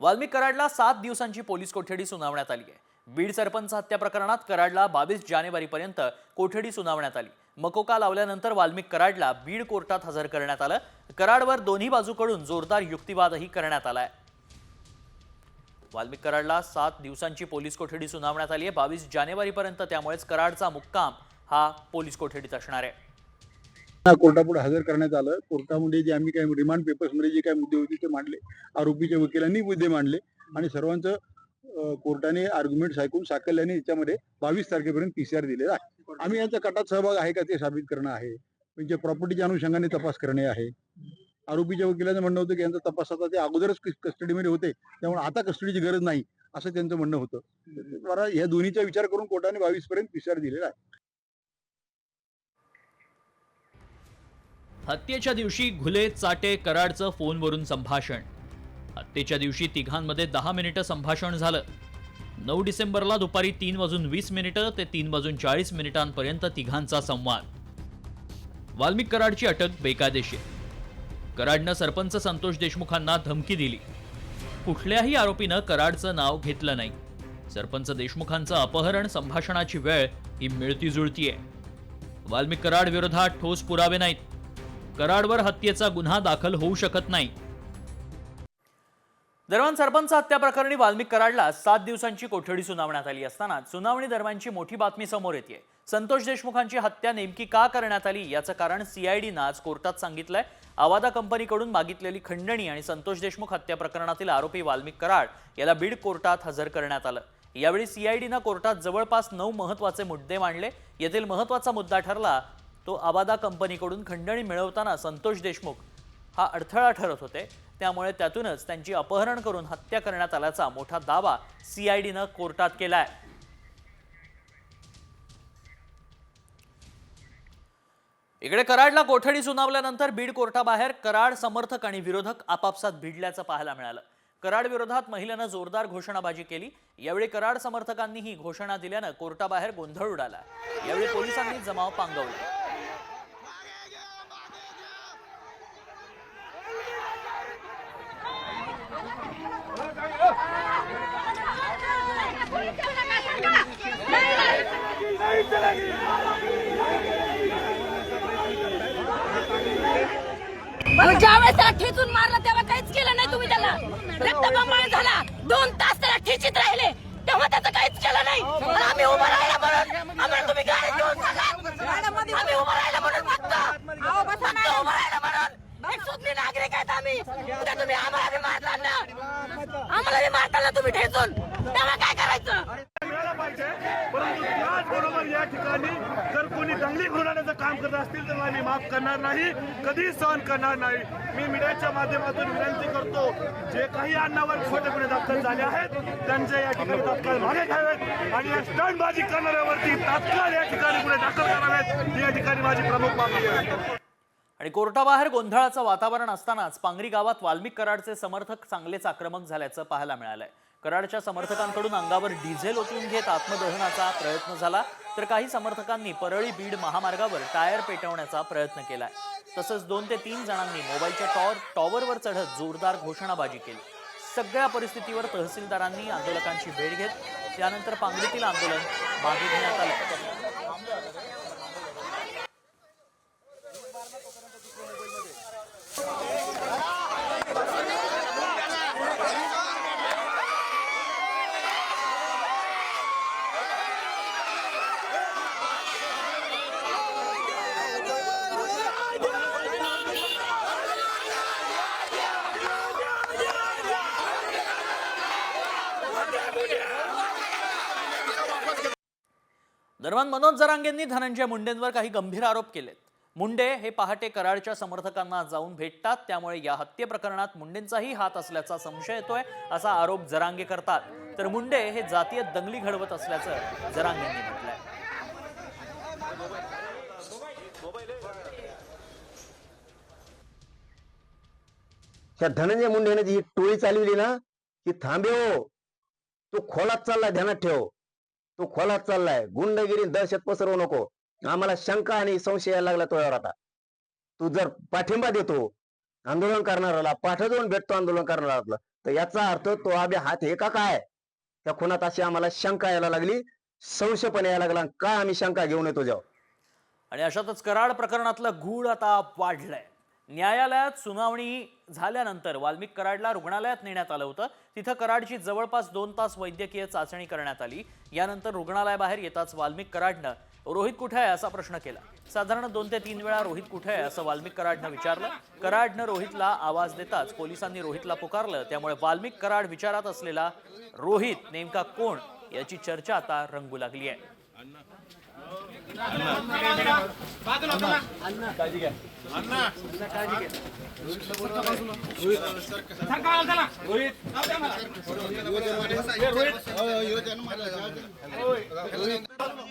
वाल्मिक कराडला सात दिवसांची पोलीस कोठडी सुनावण्यात आली आहे. बीड सरपंच हत्या प्रकरणात कराडला बावीस जानेवारीपर्यंत कोठडी सुनावण्यात आली. मकोका लावल्यानंतर वाल्मिक कराडला बीड कोर्टात हजर करण्यात आलं. कराडवर दोन्ही बाजूकडून जोरदार युक्तिवादही करण्यात आलाय वाल्मिक कराडला सात दिवसांची पोलीस कोठडी सुनावण्यात आली आहे. बावीस जानेवारीपर्यंत त्यामुळेच कराडचा मुक्काम हा पोलीस कोठडीत असणार आहे. कोर्टापुढे हजर करण्यात आलं. कोर्टामध्ये जे आम्ही काही रिमांड पेपर्समध्ये जे काही मुद्दे होते ते मांडले. आरोपीच्या वकिलांनी मुद्दे मांडले. आणि सर्वांचं कोर्टाने आर्ग्युमेंट ऐकून साकल्याने याच्यामध्ये बावीस तारखेपर्यंत पीसीआर दिलेला आहे. आम्ही यांचा कटात सहभाग आहे का ते साबित करणं आहे. म्हणजे प्रॉपर्टीच्या अनुषंगाने तपास करणे आहे. आरोपीच्या वकिलांचं म्हणणं होतं की यांचा तपास आता ते अगोदरच कस्टडीमध्ये होते. त्यामुळे आता कस्टडीची गरज नाही असं त्यांचं म्हणणं होतं. द्वारा ह्या दोन्हीचा विचार करून कोर्टाने बावीस पर्यंत पीसीआर दिलेला आहे. हत्येच्या दिवशी घुले चाटे कराडचं फोनवरून संभाषण. हत्येच्या दिवशी तिघांमध्ये दहा मिनिटं संभाषण झालं. नऊ डिसेंबरला दुपारी तीन वाजून वीस मिनिटं ते तीन वाजून चाळीस मिनिटांपर्यंत तिघांचा संवाद. वाल्मिक कराडची अटक बेकायदेशीर. कराडनं सरपंच संतोष देशमुखांना धमकी दिली. कुठल्याही आरोपीनं कराडचं नाव घेतलं नाही. सरपंच देशमुखांचं अपहरण संभाषणाची वेळ ही मिळती जुळतीये वाल्मिक कराड विरोधात ठोस पुरावे नाहीत. कराडवर हत्येचा गुन्हा दाखल होऊ शकत नाही. दरम्यान सरपंच हत्या प्रकरणी वाल्मिक कराडला सात दिवसांची कोठडी सुनावण्यात आली असताना सुनावणी दरम्यानची मोठी बातमी समोर येते संतोष देशमुखांची हत्या नेमकी का करण्यात आली याचं कारण सीआयडीनं आज कोर्टात सांगितलंय. आवादा कंपनीकडून मागितलेली खंडणी आणि संतोष देशमुख हत्या प्रकरणातील आरोपी वाल्मिक कराड याला बीड कोर्टात हजर करण्यात आलं. यावेळी सीआयडीनं कोर्टात जवळपास नऊ महत्त्वाचे मुद्दे मांडले. यातील महत्त्वाचा मुद्दा ठरला तो आबादा कंपनीकडून खंडणी मिळवताना संतोष देशमुख हा अडथळा ठरत होते. त्यामुळे त्यातूनच त्यांची अपहरण करून हत्या करण्यात आल्याचा मोठा दावा सीआयडीनं कोर्टात केलाय. इकडे कराडला कोठडी सुनावल्यानंतर बीड कोर्टाबाहेर कराड समर्थक आणि विरोधक आपापसात भिडल्याचं पाहायला मिळालं. कराड विरोधात महिलेनं जोरदार घोषणाबाजी केली. यावेळी कराड समर्थकांनी ही घोषणा दिल्यानं कोर्टाबाहेर गोंधळ उडाला. यावेळी पोलिसांनी जमाव पांगवला. मग त्याला ठेचून मारलं तेव्हा काहीच केलं नाही तुम्ही त्याला. रक्तबंबाळ झाला. दोन तास त्याला ठेचीत राहिले. तेव्हा त्याचं काहीच केलं नाही. आम्ही उभं राहिला म्हणून. आम्हाला तुम्ही गाडी घेऊन आम्ही उभं राहिला म्हणून फक्त. फक्त उभं राहिला म्हणून. एक सुज्ञ नागरिक आहेत आम्ही. उद्या तुम्ही आम्हाला बी मारला ना. आम्हाला बी मारताना तुम्ही ठेचून. तेव्हा काय करायचं मिळाला पाहिजे परंतु त्याचबरोबर या ठिकाणी जर कोणी दंगली काम करत असतील तर आम्ही माफ करणार नाही कधीच सहन करणार नाही. मी मीडियाच्या माध्यमातून विनंती करतो जे काही अन्नावर खोटे गुन्हे दाखल झाले आहेत त्यांचे या ठिकाणी तात्काळ मागे घ्यावेत आणि या स्टंटबाजी करणाऱ्यावरती तात्काळ या ठिकाणी गुन्हे दाखल करावेत ही या ठिकाणी माझी प्रमुख मागणी आहे. आणि कोर्टाबाहेर गोंधळाचं वातावरण असतानाच पांगरी गावात वाल्मिक कराडचे समर्थक चांगलेच आक्रमक झाल्याचं पाहायला मिळालंय. कराडच्या समर्थकांकडून अंगावर डिझेल ओतून घेत आत्मदहनाचा प्रयत्न झाला तर काही समर्थकांनी परळी बीड महामार्गावर टायर पेटवण्याचा प्रयत्न केलाय. तसंच दोन ते तीन जणांनी मोबाईलच्या टॉवर टॉवरवर चढत जोरदार घोषणाबाजी केली. सगळ्या परिस्थितीवर तहसीलदारांनी आंदोलकांची भेट घेत त्यानंतर पांगरीतील आंदोलन मागे घेण्यात आलं. दरम्यान मनोज जरांगेंनी धनंजय मुंडेंवर काही गंभीर आरोप केलेत. मुंडे हे पहाटे कराडच्या समर्थकांना जाऊन भेटतात त्यामुळे या हत्ये प्रकरणात मुंडेंचाही हात असल्याचा संशय येतोय असा आरोप जरांगे करतात. तर मुंडे हे जातीय दंगली घडवत असल्याचं जरांगेंनी म्हटलंय. त्या धनंजय मुंडेने जी टोळी चालवली ना की थांबे हो तो खोलात चालला ध्यानात ठेव. तो खोलात चाललाय. गुंडगिरी दहशत पसरवू नको. आम्हाला शंका आणि संशय यायला लागला तो आता. तू जर पाठिंबा देतो आंदोलन करणाऱ्याला पाठ जाऊन भेटतो आंदोलन करणाऱ्याला तर याचा अर्थ तो आबे हात हे का काय? त्या खुनात अशी आम्हाला शंका यायला लागली संशय पण यायला लागला का आम्ही शंका घेऊन येतो जेव्हा? आणि अशातच कराड प्रकरणातलं गूढ आता वाढलंय. न्यायालयात सुनावणी झाल्यानंतर वाल्मिक कराडला रुग्णालयात नेण्यात आलं होतं. तिथं कराडची जवळपास दोन तास वैद्यकीय चाचणी करण्यात आली. यानंतर रुग्णालयाबाहेर येताच वाल्मिक कराडनं रोहित कुठे आहे? असा प्रश्न केला. साधारण दोन ते तीन वेळा रोहित कुठे आहे? असं वाल्मिक कराडनं विचारलं. कराडनं रोहितला आवाज देताच पोलिसांनी रोहितला पुकारलं. त्यामुळे वाल्मिक कराड विचारात असलेला रोहित नेमका कोण? याची चर्चा आता रंगू लागली आहे.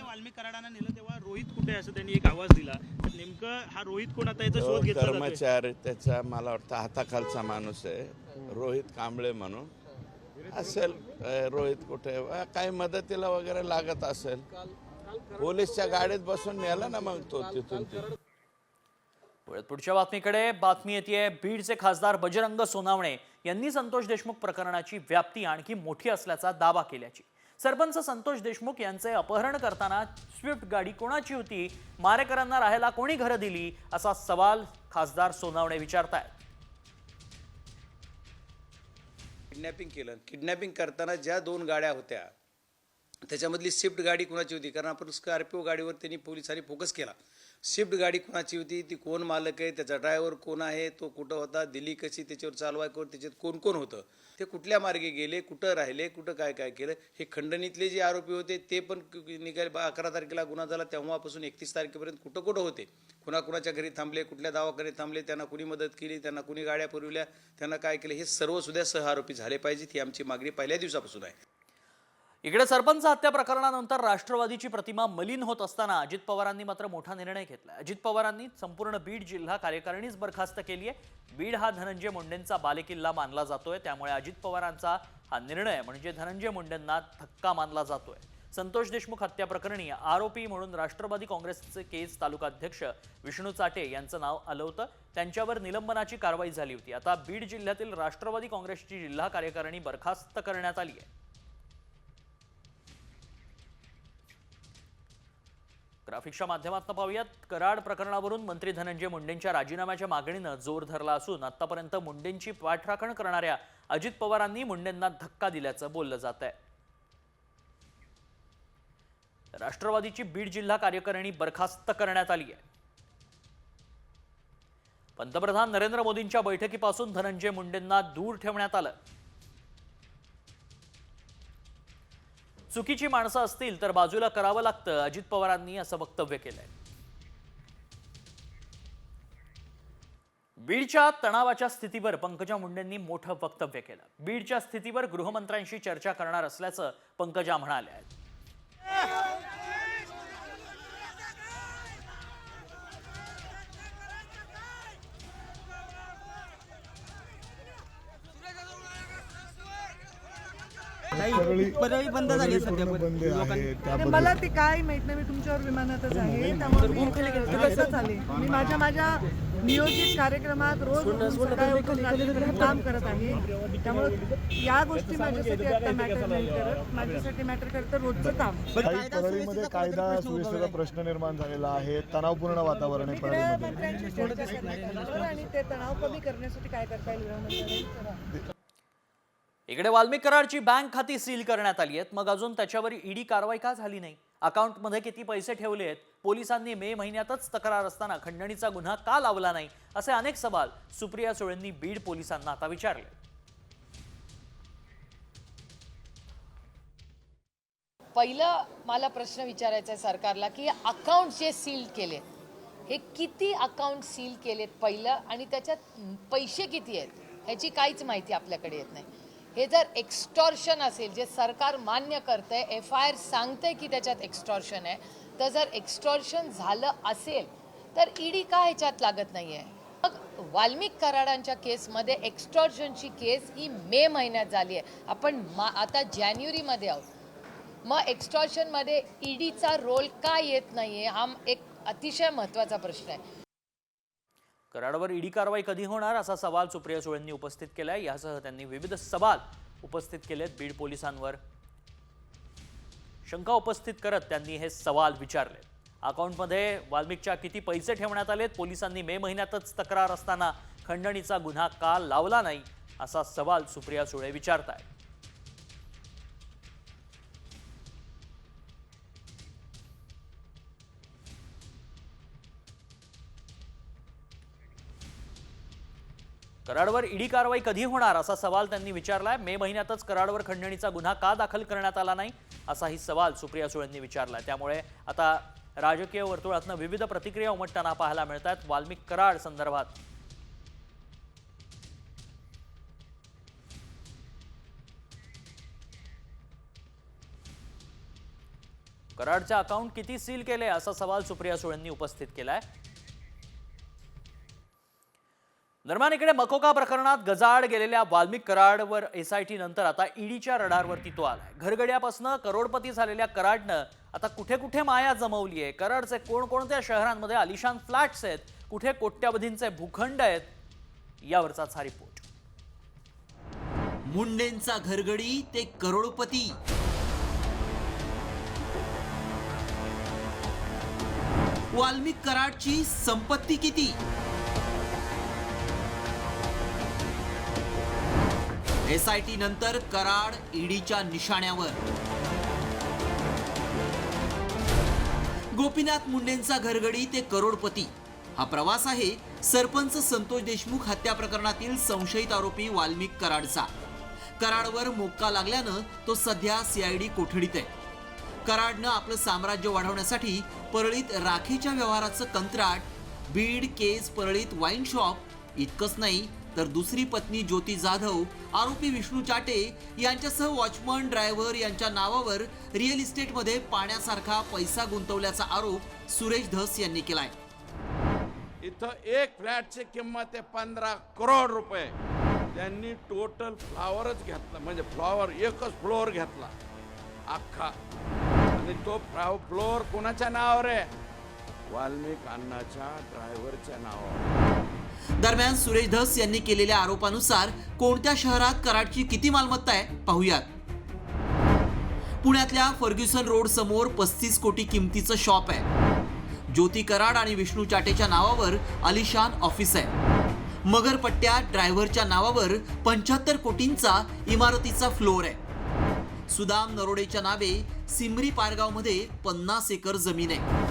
वाल्मिक कराडानं नेलं तेव्हा रोहित कुठे असं त्यांनी एक आवाज दिला नेमकं हा रोहित कोण आता याचा शोध घेतला जातोय. कर्मचारी त्याचा मला वाटतं हाताखालचा माणूस आहे रोहित कांबळे म्हणून असेल अ, रोहित कुठे अ, काही मदतीला वगैरे लागत असेल पोलीसच्या गाडीत बसून नेला ना मग तो तिथून पुढच्या बातमीकडे बातमी येते बीडचे खासदार बजरंग सोनावणे यांनी संतोष देशमुख प्रकरणाची व्याप्ती आणखी मोठी असल्याचा दावा केल्याची. सरपंच संतोष देशमुख यांचे अपहरण करताना स्विफ्ट गाडी कोणाची होती? मारेकरांना राहायला कोणी घरं दिली? असा सवाल खासदार सोनावणे विचारतायत. किडनॅपिंग केलं. किडनॅपिंग करताना ज्या दोन गाड्या होत्या त्याच्यामधली स्विफ्ट गाडी कोणाची होती? कारण आपण स्कॉर्पिओ गाडीवर त्यांनी पोलिसांनी फोकस केला. स्विफ्ट गाडी कोणाची होती? ती कोण मालक आहे? त्याचा ड्रायव्हर कोण आहे? तो कुठं होता? दिल्ली कशी? त्याच्यावर चालवाय कोण? त्याच्यात कोण कोण होतं? ते कुठल्या मार्गे गेले? कुठं राहिले? कुठं काय काय केलं? हे खंडणीतले जे आरोपी होते ते पण निघाले बा अकरा तारखेला गुन्हा झाला. तेव्हापासून एकतीस तारखेपर्यंत कुठं कुठं होते? कुणाकुणाच्या घरी थांबले? कुठल्या दवाखाने थांबले? त्यांना कुणी मदत केली? त्यांना कुणी गाड्या पुरविल्या? त्यांना काय केलं? हे सर्व सुद्धा सह आरोपी झाले पाहिजेत ही आमची मागणी पहिल्या दिवसापासून आहे. इकडे सरपंच हत्या प्रकरणानंतर राष्ट्रवादीची प्रतिमा मलिन होत असताना अजित पवारांनी मात्र मोठा निर्णय घेतला. अजित पवारांनी संपूर्ण बीड जिल्हा कार्यकारिणीच बरखास्त केली आहे. बीड हा धनंजय मुंडेंचा बालेकिल्ला मानला जातोय. त्यामुळे अजित पवारांचा हा निर्णय म्हणजे धनंजय मुंडेंना धक्का मानला जातोय. संतोष देशमुख हत्या प्रकरणी आरोपी म्हणून राष्ट्रवादी काँग्रेसचे केस तालुकाध्यक्ष विष्णू चाटे यांचं नाव आलं होतं. त्यांच्यावर निलंबनाची कारवाई झाली होती. आता बीड जिल्ह्यातील राष्ट्रवादी काँग्रेसची जिल्हा कार्यकारिणी बरखास्त करण्यात आली आहे. ग्राफिक्सच्या माध्यमातून पाहूयात. कराड प्रकरणावरून मंत्री धनंजय मुंडेंच्या राजीनाम्याच्या मागणीनं जोर धरला असून आतापर्यंत मुंडेंची पाठराखण करणाऱ्या अजित पवारांनी मुंडेंना धक्का दिल्याचं बोललं जात आहे. राष्ट्रवादीची बीड जिल्हा कार्यकारिणी बरखास्त करण्यात आली आहे. पंतप्रधान नरेंद्र मोदींच्या बैठकीपासून धनंजय मुंडेंना दूर ठेवण्यात आलं. चुकीची माणसं असतील तर बाजूला करावं लागतं. अजित पवारांनी असं वक्तव्य केलंय. बीडच्या तणावाच्या स्थितीवर पंकजा मुंडेंनी मोठं वक्तव्य केलं. बीडच्या स्थितीवर गृहमंत्र्यांशी चर्चा करणार असल्याचं पंकजा म्हणाल्या परळी बंद झाली सध्या मला ते काय माहीत नाही मी तुमच्यावर विमानातच आहे. त्यामुळे मी कसं चालेल मी माझ्या माझ्या नियोजित कार्यक्रमात रोज उठून सकाळी उठून रात्रीपर्यंत काम करत आहे. त्यामुळे या गोष्टी माझ्यासाठी आता मॅटर नाही करत. माझ्यासाठी मॅटर करतं रोजचं काम. काही परळीमध्ये कायदा सुव्यवस्थेचा प्रश्न निर्माण झालेला आहे. तणावपूर्ण वातावरण आहे इकडे परळीमध्ये. मंत्र्यांशी चर्चा करण्यात आली. आणि ते तणाव कमी करण्यासाठी काय करता येईल. इकडे वाल्मिक कराडची बँक खाती सील करण्यात आली आहेत. मग अजून त्याच्यावर ईडी कारवाई का झाली नाही? अकाउंटमध्ये किती पैसे ठेवले आहेत? पोलिसांनी मे महिन्यातच तक्रार असताना खंडणीचा गुन्हा का लावला नाही? असे अनेक सवाल सुप्रिया सुळेंनी बीड पोलिसांना आता विचारले. पहिलं मला प्रश्न विचारायचा आहे सरकारला की अकाउंट जे सील केले हे किती अकाउंट सील केलेत पहिलं? आणि त्याच्यात पैसे किती आहेत? ह्याची काहीच माहिती आपल्याकडे येत नाही. हे जर एक्स्टॉर्शन असेल जे सरकार मान्य करतंय एफ आय आर सांगतंय की त्याच्यात एक्स्टॉर्शन आहे तर जर एक्स्टॉर्शन झालं असेल तर ईडी का ह्याच्यात लागत नाही आहे मग वाल्मिक कराडांच्या केसमध्ये एक्स्टॉर्शनची केस ही मे महिन्यात झाली आहे. आपण मा आता जानेवारीमध्ये आहोत. मग एक्स्टॉर्शनमध्ये ईडीचा रोल का येत नाही आहे हा एक अतिशय महत्त्वाचा प्रश्न आहे. कराडवर ईडी कारवाई कधी होणार असा सवाल सुप्रिया सुळेंनी उपस्थित केलाय. यासह त्यांनी विविध सवाल उपस्थित केलेत बीड पोलिसांवर. शंका उपस्थित करत त्यांनी हे सवाल विचारले. अकाउंटमध्ये वाल्मिकच्या किती पैसे ठेवण्यात आलेत? पोलिसांनी मे महिन्यातच तक्रार असताना खंडणीचा गुन्हा का लावला नाही? असा सवाल सुप्रिया सुळे विचारताय कराडवर ईडी कारवाई कधी होणार असा सवाल त्यांनी विचारलाय. मे महिन्यातच कराडवर खंडणीचा गुन्हा का दाखल करण्यात आला नाही असाही सवाल सुप्रिया सुळेंनी विचारलाय. त्यामुळे आता राजकीय वर्तुळातनं विविध प्रतिक्रिया उमटताना पाहायला मिळतात वाल्मिक कराड संदर्भात. कराडचे अकाउंट किती सील केले असा सवाल सुप्रिया सुळेंनी उपस्थित केलाय. दरम्यान इकडे मकोका प्रकरणात गजाड गेलेल्या वाल्मिक कराडवर एसआयटी नंतर आता ईडीच्या रडारवरती तो आलाय. घरगड्यापासून करोडपती झालेल्या कराडनं आता कुठे कुठे माया जमवली आहे कराडचे कोणकोणत्या शहरांमध्ये आलिशान फ्लॅट्स आहेत? कुठे कोट्यावधींचे भूखंड आहेत? यावरचाच हा रिपोर्ट. मुंडेंचा घरगडी ते करोडपती. वाल्मिक कराडची संपत्ती किती? एस आय टी नंतर कराड ईडीच्या निशाण्यावर. गोपीनाथ मुंडेंचा घरगडी ते करोडपती. हा प्रवास आहे सरपंच संतोष देशमुख हत्या प्रकरणातील संशयित आरोपी वाल्मिक कराडचा. कराडवर मोक्का लागल्यानं तो सध्या सीआयडी कोठडीत आहे. कराडनं आपलं साम्राज्य वाढवण्यासाठी परळीत राखीच्या व्यवहाराचं कंत्राट बीड केस परळीत वाईन शॉप इतकंच नाही तर दुसरी पत्नी ज्योती जाधव आरोपी विष्णू चाटे यांच्यासह वॉचमन ड्रायव्हर यांच्या नावावर रिअल इस्टेटमध्ये पाण्यासारखा पैसा गुंतवल्याचा आरोप सुरेश धस यांनी केलाय. इथं एक फ्लॅटची किंमत आहे पंधरा करोड रुपये. त्यांनी टोटल फ्लॉवरच घेतला म्हणजे फ्लॉवर एकच फ्लोअर घेतला. अख्खा. आणि तो फ्लोअर कोणाच्या नावावर आहे? वाल्मिक अण्णाच्या ड्रायव्हरच्या नावावर. दरम्यान सुरेश धस यांनी केलेल्या आरोपानुसार कोणत्या शहरात कराडची किती मालमत्ता आहे पाहूयात. पुण्यातल्या फर्ग्युसन रोड समोर पस्तीस कोटी किमतीचं शॉप आहे. ज्योती कराड आणि विष्णू चाटेच्या नावावर अलिशान ऑफिस आहे. मगरपट्ट्यात ड्रायव्हरच्या नावावर पंच्याहत्तर कोटींचा इमारतीचा फ्लोअर आहे. सुदाम नरोडेच्या नावे सिमरी पारगावमध्ये पन्नास एकर जमीन आहे.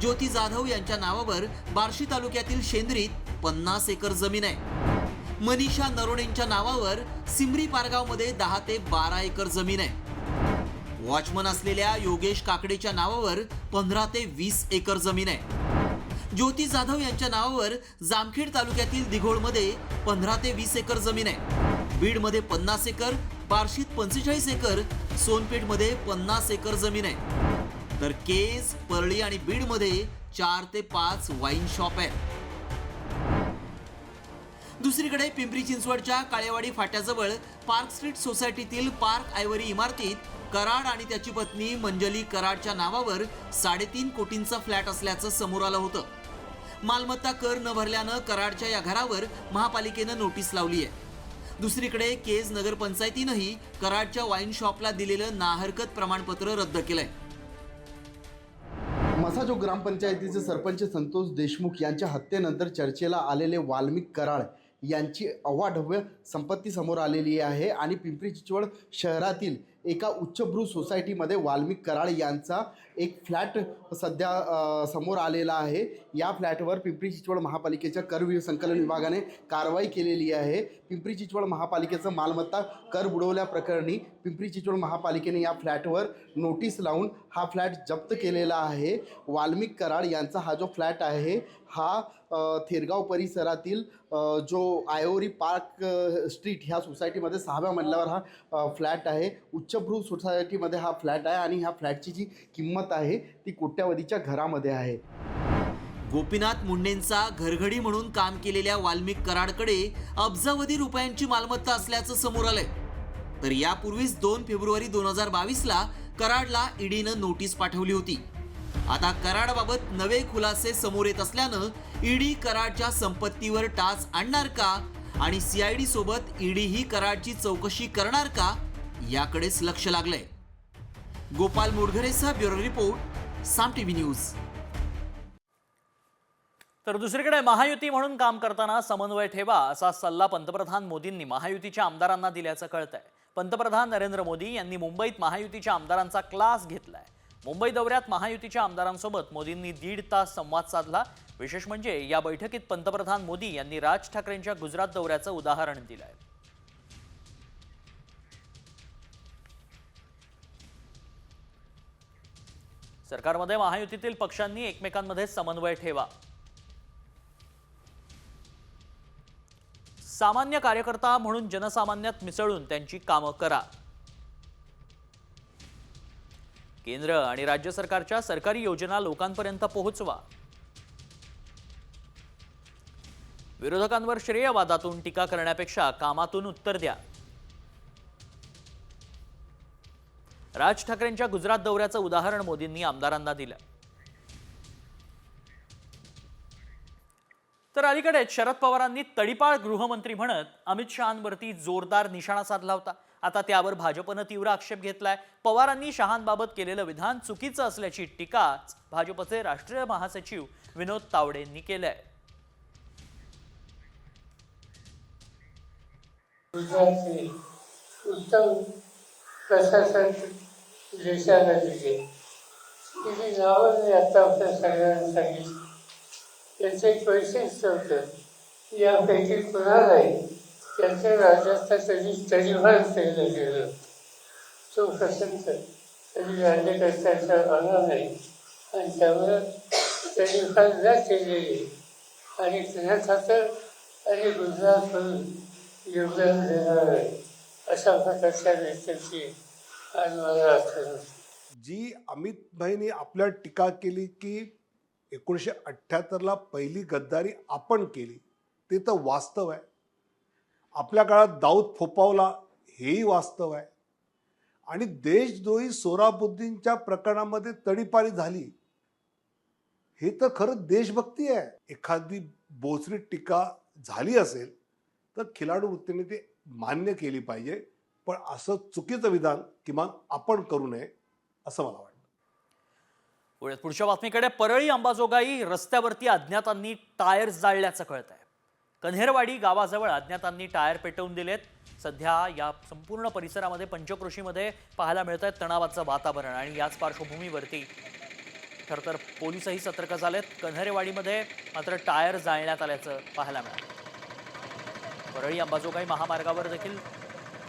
ज्योती जाधव यांच्या नावावर बार्शी तालुक्यातील शेंद्रीत पन्नास एकर जमीन आहे. मनीषा नरोडेंच्या नावावर सिमरी पारगावमध्ये दहा ते बारा एकर जमीन आहे. वॉचमन असलेल्या योगेश काकडेच्या नावावर पंधरा ते वीस एकर जमीन आहे. ज्योती जाधव यांच्या नावावर जामखेड तालुक्यातील दिघोळमध्ये पंधरा ते वीस एकर जमीन आहे. बीडमध्ये पन्नास एकर बार्शीत पंचेचाळीस एकर सोनपेठमध्ये पन्नास एकर जमीन आहे. तर केज परळी आणि बीडमध्ये चार ते पाच वाईन शॉप आहे. दुसरीकडे पिंपरी चिंचवडच्या काळेवाडी फाट्याजवळ पार्क स्ट्रीट सोसायटीतील पार्क आयवरी इमारतीत कराड आणि त्याची पत्नी मंजली कराडच्या नावावर साडेतीन कोटींचा फ्लॅट असल्याचं समोर आलं होतं. मालमत्ता कर न भरल्यानं कराडच्या या घरावर महापालिकेनं नोटीस लावली आहे. दुसरीकडे केज नगरपंचायतीनंही कराडच्या वाईन शॉपला दिलेलं नाहरकत प्रमाणपत्र रद्द केलंय. मसाजो ग्रामपंचायतीचे सरपंच संतोष देशमुख यांच्या हत्येनंतर चर्चेला आलेले वाल्मिक कराड यांची अवाढव्य संपत्ती समोर आलेली आहे. आणि पिंपरी चिंचवड शहरातील एका उच्चभ्रू सोसायटीमध्ये वाल्मिक कराड यांचा एक फ्लॅट सध्या समोर आलेला आहे. या फ्लॅटवर पिंपरी चिंचवड महापालिकेच्या कर संकलन विभागाने कारवाई केलेली आहे. पिंपरी चिंचवड महापालिकेचं मालमत्ता कर बुडवल्याप्रकरणी पिंपरी चिंचवड महापालिकेने या फ्लॅटवर नोटीस लावून हा फ्लॅट जप्त केलेला आहे. वाल्मिक कराड यांचा हा जो फ्लॅट आहे हा थेरगाव परिसरातील जो आयोरी पार्क स्ट्रीट ह्या सोसायटीमध्ये सहाव्या मजल्यावर हा फ्लॅट आहे. उच्चभ्रू सोसायटीमध्ये हा फ्लॅट आहे आणि ह्या फ्लॅटची जी किंमत आहे ती कोट्यावधीच्या घरामध्ये आहे. गोपीनाथ मुंडेंचा घरघडी म्हणून काम केलेल्या वाल्मिक कराडकडे अब्जावधी रुपयांची मालमत्ता असल्याचं समोर आलंय. तर यापूर्वीच दोन फेब्रुवारी दोन हजार बावीसला कराडला ईडीनं नोटीस पाठवली होती. आता कराडबाबत नवे खुलासे समोर येत असल्यानं ईडी कराडच्या संपत्तीवर टाच आणणार का आणि सीआयडी सोबत ईडी ही कराडची चौकशी करणार का याकडेच लक्ष लागलंय. Gopal मोडघरेसह bureau report Saam TV news. तर दुसरीकडे महायुती म्हणून काम करताना समन्वय ठेवा असा सल्ला पंतप्रधान मोदींनी महायुतीच्या आमदारांना दिल्याचं कळतंय. पंतप्रधान नरेंद्र मोदी यांनी मुंबईत महायुतीच्या आमदारांचा क्लास घेतलाय. मुंबई दौऱ्यात महायुतीच्या आमदारांसोबत मोदींनी दीड तास संवाद साधला. विशेष म्हणजे या बैठकीत पंतप्रधान मोदी यांनी राज ठाकरेंच्या गुजरात दौऱ्याचं उदाहरण दिलं आहे सरकारमध्ये महायुतीतील पक्षांनी एकमेकांमध्ये समन्वय ठेवा. सामान्य कार्यकर्ता म्हणून जनसामान्यात मिसळून त्यांची कामं करा. केंद्र आणि राज्य सरकारच्या सरकारी योजना लोकांपर्यंत पोहोचवा. विरोधकांवर श्रेयवादातून टीका करण्यापेक्षा कामातून उत्तर द्या. राज ठाकरेंच्या गुजरात दौऱ्याचं उदाहरण मोदींनी आमदारांना दिलं. तर अलीकडेच शरद पवारांनी तडीपाळ गृहमंत्री म्हणत अमित शहांवरती जोरदार निशाणा साधला होता. आता त्यावर भाजपनं तीव्र आक्षेप घेतलाय. पवारांनी शहांबाबत केलेलं विधान चुकीचं असल्याची टीकाच भाजपचे राष्ट्रीय महासचिव विनोद तावडेंनी केलंय. प्रशासन देशाला दिले तिची नावं मी आत्तापर्यंत सगळ्यांना सांगितली त्यांचं एक वैशिष्ट्य होतं यापैकी कुणालाही त्यांच्या राज्यात कधी तरीभार केलं गेलं. तो प्रसंग कधी राज्यकर्त्याचा आला नाही. आणि त्यामुळं तरीभार न केलेली आणि तुझ्या खातर आणि गुजरातमधून योगदान देणार आहे अशा प्रकारच्या व्यक्तींची मला जी अमित भाईंनी आपल्या टीका केली की एकोणीसशे अठ्ठ्याहत्तरला पहिली गद्दारी आपण केली ते तर वास्तव आहे. आपल्या काळात दाऊद फोपावला हेही वास्तव आहे. आणि देशद्रोही सोराबुद्दीनच्या प्रकरणामध्ये तडीपारी झाली. हे तर खरं देशभक्ती आहे. एखादी बोचरी टीका झाली असेल तर खिलाडू वृत्तीने ते मान्य केली पाहिजे. पण असं चुकीचं विधान किमान आपण करू नये असं मला वाटतं. पुढच्या बातमीकडे परळी अंबाजोगाई रस्त्यावरती अज्ञातांनी टायर जाळल्याचं कळत आहे कन्हेरवाडी गावाजवळ अज्ञातांनी टायर पेटवून दिलेत. सध्या या संपूर्ण परिसरामध्ये पंचक्रोशीमध्ये पाहायला मिळत आहे तणावाचं वातावरण आणि याच पार्श्वभूमीवरती खरं तर पोलीसही सतर्क झालेत. कन्हेरेवाडीमध्ये मात्र टायर जाळण्यात आल्याचं पाहायला मिळालं परळी अंबाजोगाई महामार्गावर देखील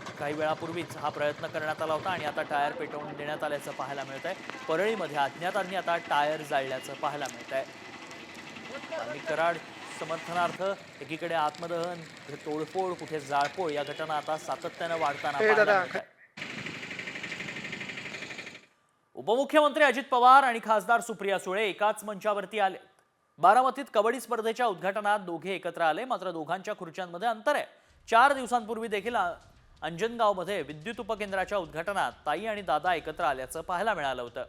काही वेळापूर्वीच हा प्रयत्न करण्यात आला होता आणि आता टायर पेटवून देण्यात आल्याचं पाहायला मिळत आहे परळीमध्ये अज्ञातांनी आता टायर जाळल्याचं पाहायला मिळत आहे आणि कराड समर्थनार्थ एकीकडे आत्मदहन तोडफोड कुठे जाळपोळ या घटना आता सातत्यानं वाढताना पाहायला मिळत आहे उपमुख्यमंत्री अजित पवार आणि खासदार सुप्रिया सुळे एकाच मंचावरती आले बारामतीत कबड्डी स्पर्धेच्या उद्घाटनात दोघे एकत्र आले मात्र दोघांच्या खुर्च्यांमध्ये अंतर आहे. चार दिवसांपूर्वी देखील अंजनगावमध्ये विद्युत उपकेंद्राच्या उद्घाटनात ताई आणि दादा एकत्र आल्याचं पाहायला मिळालं होतं.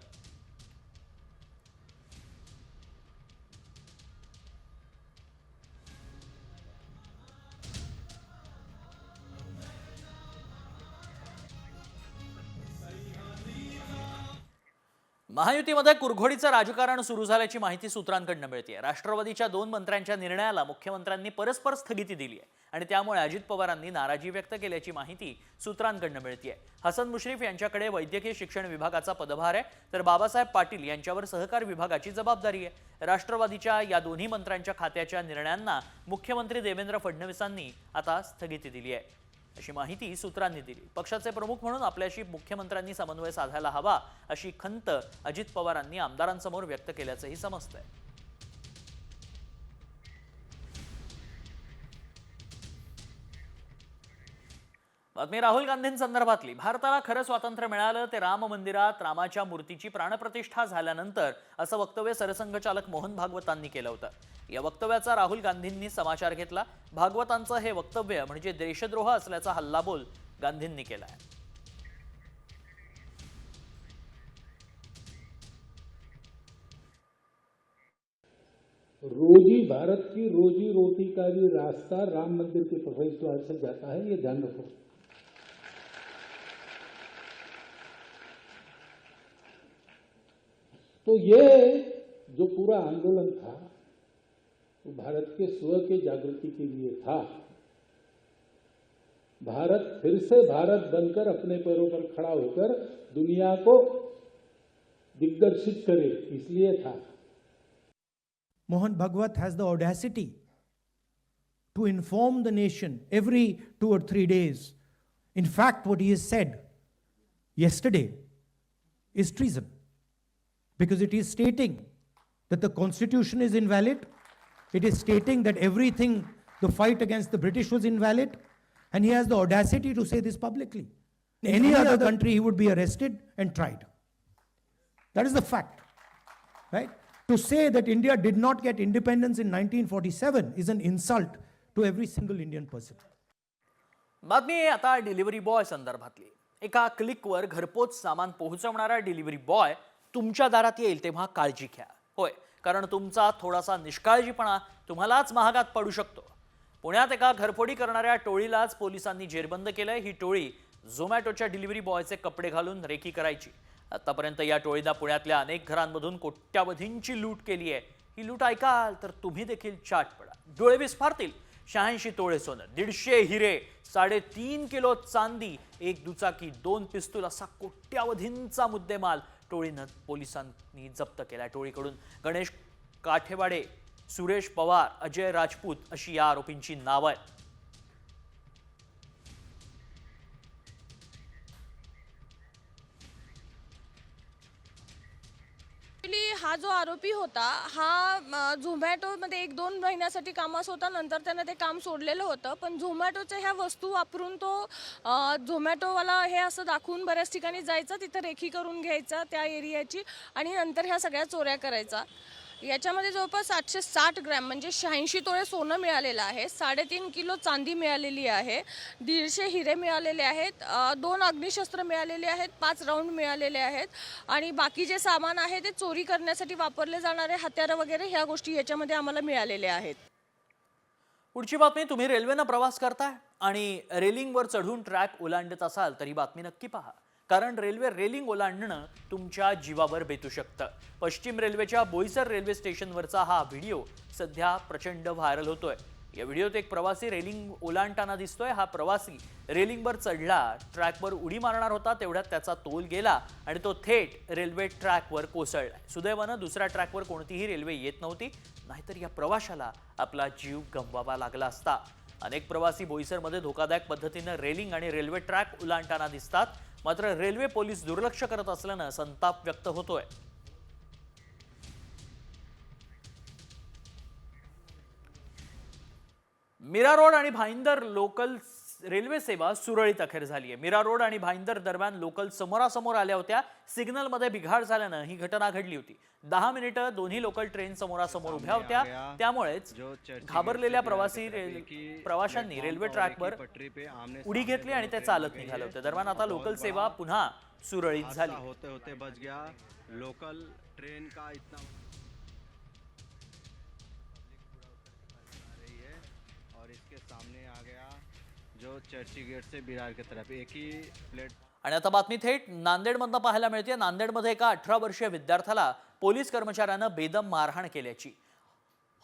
महायुतीमध्ये कुरघोडीचं राजकारण सुरू झाल्याची माहिती सूत्रांकडनं मिळते राष्ट्रवादीच्या दोन मंत्र्यांच्या निर्णयाला मुख्यमंत्र्यांनी परस्पर स्थगिती दिली आहे आणि त्यामुळे अजित पवारांनी नाराजी व्यक्त केल्याची माहिती सूत्रांकडनं मिळते हसन मुश्रीफ यांच्याकडे वैद्यकीय शिक्षण विभागाचा पदभार आहे तर बाबासाहेब पाटील यांच्यावर सहकार विभागाची जबाबदारी आहे. राष्ट्रवादीच्या या दोन्ही मंत्र्यांच्या खात्याच्या निर्णयांना मुख्यमंत्री देवेंद्र फडणवीसांनी आता स्थगिती दिली आहे अशी माहिती सूत्रांनी दिली. पक्षाचे प्रमुख म्हणून आपल्याशी मुख्यमंत्र्यांनी समन्वय साधायला हवा अशी खंत अजित पवारांनी आमदारांसमोर व्यक्त केल्याचंही समजतंय. बातमी राहुल गांधींसंदर्भातली भारताला खरं स्वातंत्र्य मिळालं ते राम मंदिरात रामाच्या मूर्तीची प्राणप्रतिष्ठा झाल्यानंतर असं वक्तव्य सरसंघचालक मोहन भागवतांनी केलं होतं. या वक्तव्याचा राहुल गांधींनी समाचार घेतला. भागवतांचं हे वक्तव्य म्हणजे देशद्रोह असल्याचा हल्लाबोल गांधींनी केलाय. रोजी भारत की रोजी रोटी का भी रास्ता राम मंदिर के प्रवेश से जाता है ये ध्यान रखो। तो ये जो पूरा आंदोलन था, वो भारत के स्व के जागृति के लिए था। भारत फिर से भारत बनकर अपने पैरों पर खड़ा होकर दुनिया को दिग्दर्शित करे, इसलिए था। Mohan Bhagwat has the audacity to inform the nation every two और three days in fact what he has said yesterday is treason because it is stating that the constitution is invalid, it is stating that everything, the fight against the British was invalid, and he has the audacity to say this publicly. In any other country, he would be arrested and tried. That is the fact, right? To say that India did not get independence in 1947 is an insult to every single Indian person. बातमी आहे आता delivery boy संदर्भातली एका क्लिकवर घरपोच सामान पोहोचवणारा delivery boy तुमच्या दारात येईल तेव्हा काळजी घ्या. होय कारण तुमचा थोडासा निष्काळजीपणा तुम्हालाच महागात पडू शकतो. पुण्यात एका घरफोडी करणाऱ्या टोळीलाच पोलिसांनी जेरबंद केलंय. ही टोळी झोमॅटोच्या डिलिव्हरी बॉयचे कपडे घालून रेकी करायची. आतापर्यंत या टोळीनं पुण्यातल्या अनेक घरांमधून कोट्यावधींची लूट केली आहे ही लूट ऐकाल तर तुम्ही देखील चाट पडा. डोळे विस्फारतील. शहाऐंशी तोळे सोनं दीडशे हिरे साडेतीन किलो चांदी एक दुचाकी दोन पिस्तूल असा कोट्यावधींचा मुद्देमाल टोळीनं पोलिसांनी जप्त केला टोळीकडून गणेश काठेवाडे सुरेश पवार अजय राजपूत अशी या आरोपींची नावं आहेत. ॲक्च्युली हा जो आरोपी होता हा झोमॅटोमध्ये एक दोन महिन्यासाठी कामास होता. नंतर त्यानं ते काम सोडलेलं होतं. पण झोमॅटोच्या ह्या वस्तू वापरून तो झोमॅटोवाला हे असं दाखवून बऱ्याच ठिकाणी जायचा तिथं रेखी करून घ्यायचा त्या एरियाची आणि नंतर ह्या सगळ्या चोऱ्या करायचा. याच्यामध्ये जवळपास सातशे साठ ग्रॅम म्हणजे शहाऐंशी तोळे सोनं मिळालेलं आहे साडेतीन किलो चांदी मिळालेली आहे दीडशे हिरे मिळालेले आहेत दोन अग्निशस्त्र मिळालेले आहेत पाच राऊंड मिळालेले आहेत आणि बाकी जे सामान आहे ते चोरी करण्यासाठी वापरले जाणारे हत्यारं वगैरे ह्या गोष्टी याच्यामध्ये आम्हाला मिळालेल्या आहेत. पुढची बातमी तुम्ही रेल्वेनं प्रवास करताय आणि रेलिंगवर चढून ट्रॅक ओलांडत असाल तर ही बातमी नक्की पहा. कारण रेल्वे रेलिंग ओलांडणं तुमच्या जीवावर बेतू शकतं. पश्चिम रेल्वेच्या बोईसर रेल्वे स्टेशनवरचा हा व्हिडिओ सध्या प्रचंड व्हायरल होतोय. या व्हिडिओत एक प्रवासी रेलिंग ओलांडताना दिसतोय. हा प्रवासी रेलिंगवर चढला ट्रॅकवर उडी मारणार होता तेवढ्यात त्याचा तोल गेला आणि तो थेट रेल्वे ट्रॅकवर कोसळला सुदैवानं दुसऱ्या ट्रॅकवर कोणतीही रेल्वे येत नव्हती नाहीतर या प्रवाशाला आपला जीव गमवावा लागला असता. अनेक प्रवासी बोईसरमध्ये धोकादायक पद्धतीनं रेलिंग आणि रेल्वे ट्रॅक ओलांडताना दिसतात. मात्र रेल्वे पोलीस दुर्लक्ष करत असल्यानं संताप व्यक्त होतोय. मीरा रोड आणि भाईंदर लोकल रेल्वे सेवा सुरळीत अखेर झाली आहे मीरा रोड आणि भाईंदर दरम्यान लोकल समोरासमोर आल्या होत्या. सिग्नलमध्ये बिघाड झाल्यानं ही घटना घडली होती. दहा मिनिटं दोन्ही लोकल ट्रेन समोरासमोर उभ्या होत्या. त्यामुळेच घाबरलेल्या प्रवासी प्रवाशांनी रेल्वे ट्रॅकवर उडी घेतली आणि ते चालत निघाले होते. दरम्यान आता लोकल सेवा पुन्हा सुरळीत झाली. होते होते बच गया. लोकल ट्रेन का इतना और इसके जो चर्ची गेट से बिरार की तरफ एक ही प्लेट आणि आता बातमी थेट नांदेडमधनं पाहायला मिळते. नांदेडमध्ये एका अठरा वर्षीय विद्यार्थ्याला पोलीस कर्मचाऱ्यानं बेदम मारहाण केल्याची.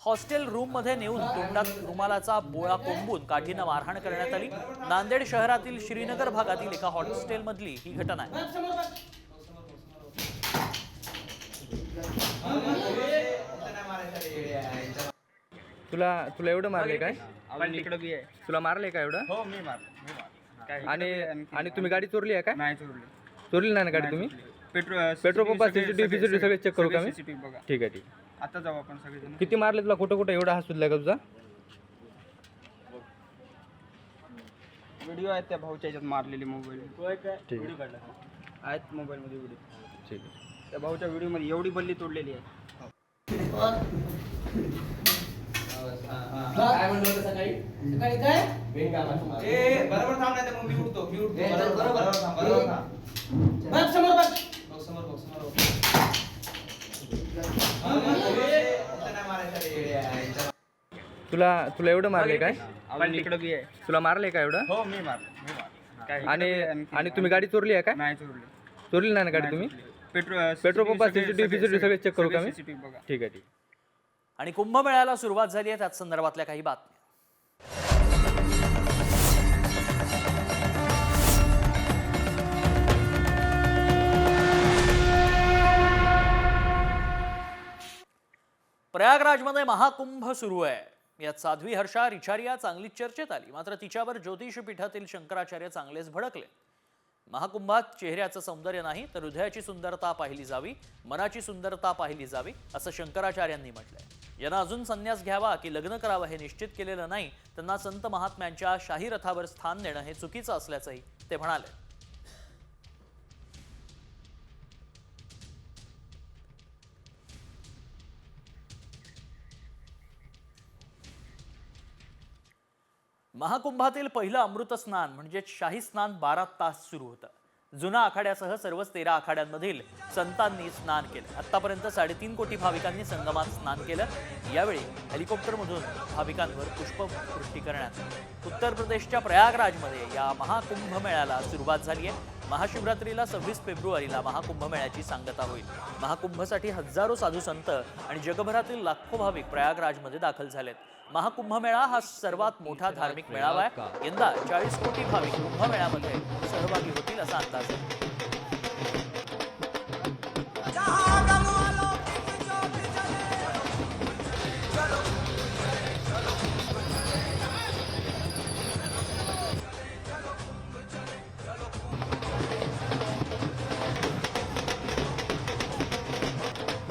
हॉस्टेल रूममध्ये नेऊन तोंडात रुमालाचा बोळा कोंबून काठीनं मारहाण करण्यात आली. नांदेड शहरातील श्रीनगर भागातील एका हॉस्टेलमधली ही घटना आहे. तुला तुला एवढं मारले काय? तुला मारले का एवढं? हो मी मार आणि आणि तुम्ही गाडी चोरली आहे काय नाही चोरली. चोरली नाही ना गाडी तुम्ही? पेट्रोल पेट्रोल पंपात सीसीटीव्ही सीसीटीव्ही सगळे चेक करू का मी? बघा. ठीक आहे ठीक. आता जाऊ आपण सगळेजण. किती मारले तुला? कुठं कुठं? एवढा हात सुचलाय का तुझा? व्हिडिओ आहेत त्या भाऊच्या याच्यात मारलेली मोबाईल ठीक आहे. आहेत मोबाईलमध्ये व्हिडिओ. ठीक आहे. त्या भाऊच्या व्हिडिओमध्ये एवढी बल्ली तोडलेली आहे. काय म्हणलं होतं सकाळी? सकाळी काय? बरोबर थांब नाही मग मी उठतो मी उठतो. बरोबर बरोबर बघ समोर बघ. बघ समोर बघ समोर तुला तुला एवढं मारले काय? तुला मारले का एवढं? हो मी मार आणि आणि तुम्ही गाडी चोरली आहे काय नाही चोरली. चोरली नाही ना गाडी तुम्ही? पेट्रोल पेट्रोल पंपात सीसीटीव्ही सगळे चेक करू का मी? ठीक आहे ठीक आणि कुंभमेळ्याला सुरुवात झाली आहे त्याच संदर्भातल्या काही बातम्या. प्रयागराजमध्ये महाकुंभ सुरू आहे. यात साध्वी हर्षा रिचारिया चांगलीच चर्चेत आली. मात्र तिच्यावर ज्योतिष पीठातील शंकराचार्य चांगलेच भडकले. महाकुंभात चेहऱ्याचं सौंदर्य नाही तर हृदयाची सुंदरता पाहिली जावी मनाची सुंदरता पाहिली जावी असं शंकराचार्यांनी म्हटलंय. यांना अजून संन्यास घ्यावा की लग्न करावं हे निश्चित केलेलं नाही त्यांना संत महात्म्यांच्या शाही रथावर स्थान देणं हे चुकीचं असल्याचंही ते म्हणाले. महाकुंभातील पहिलं अमृत स्नान म्हणजे शाही स्नान बारा तास सुरू होतं. जुना आखाड्यासह सर्वच तेरा आखाड्यांमधील संतांनी स्नान केलं. आतापर्यंत साडेतीन कोटी भाविकांनी संगमात स्नान केलं. यावेळी हेलिकॉप्टरमधून भाविकांवर पुष्पवृष्टी करण्यात उत्तर प्रदेशच्या प्रयागराजमध्ये या महाकुंभ मेळ्याला सुरुवात झाली आहे. महाशिवरात्रीला सव्वीस फेब्रुवारीला महाकुंभ मेळ्याची सांगता होईल. महाकुंभसाठी हजारो साधू संत आणि जगभरातील लाखो भाविक प्रयागराजमध्ये दाखल झालेत. महाकुंभमेळा हा सर्वात मोठा धार्मिक मेळावा आहे. यंदा चाळीस कोटी भाविक कुंभमेळ्यामध्ये सहभागी होतील असा अंदाज आहे.